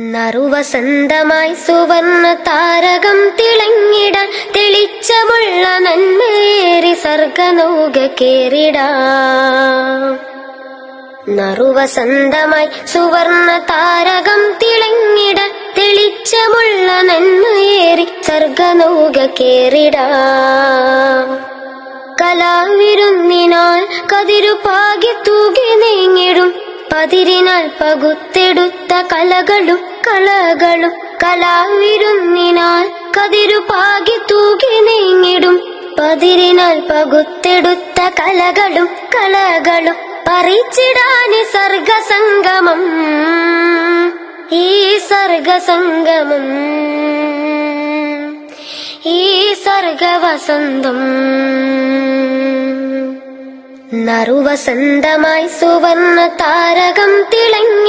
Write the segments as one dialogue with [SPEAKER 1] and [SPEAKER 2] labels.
[SPEAKER 1] നറുവസന്തമായി സുവർണ താരകം തിളങ്ങിടാൻ തെളിച്ചമുള്ള നന്മേറി സർഗനൗക കേറിടാം. നറുവസന്തമായി സുവർണ താരകം തിളങ്ങിടാൻ തെളിച്ചമുള്ള നന്മയേറി സർഗനൗക കേറിടാം. കലാവിരുന്നിനാൽ കതിരു പാകി തൂകി നീങ്ങിടും പതിരിനാൽ പകുത്തെടുത്ത കലകളും കളകളും കലാവിരുന്നിനാൽ കതിരുപാകി തൂകി നീങ്ങിടും. പതിരിനാൽ പകുത്തെടുത്ത കലകളും കളകളും പറിച്ചിടാന് സർഗസംഗമം. ഈ സർഗസംഗമം ഈ സർഗവസന്തം നറുവസന്തമായി സുവർണ താരകം തിളങ്ങിടാൻ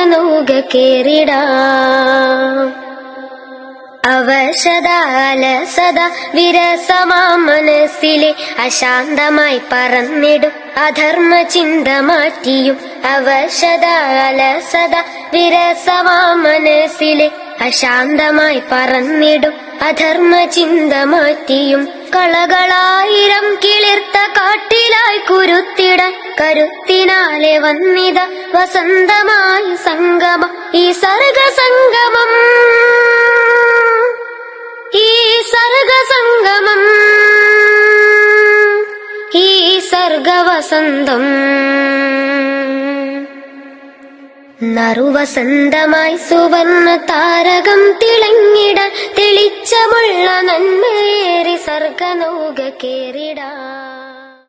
[SPEAKER 1] സർഗനൗക കേറിടാം. സദാ വിരസമാ മനസ്സിലെ അശാന്തമായി പറന്നിടും. അധർമ്മ ചിന്ത മാറ്റിയും അവശതാലസത വിരസമാ മനസ്സിലെ അശാന്തമായി പറന്നിടും. അധർമ്മ ചിന്ത മാറ്റിയും കളകളായിരം കിളിർത്ത കാട്ടിലായി കുരുത്തിടാൻ കരുത്തിനാലെ വന്നിത വസന്തമായി സംഗമം. ഈ സർഗസംഗമം ഈ സർഗസംഗമം ഈ സർഗവസന്തം. നറുവസന്തമായി സുവർണ താരകം തിളങ്ങിടാൻ തെളിച്ചമുള്ള നന്മയേറി സർഗനൗക കേറിടാം.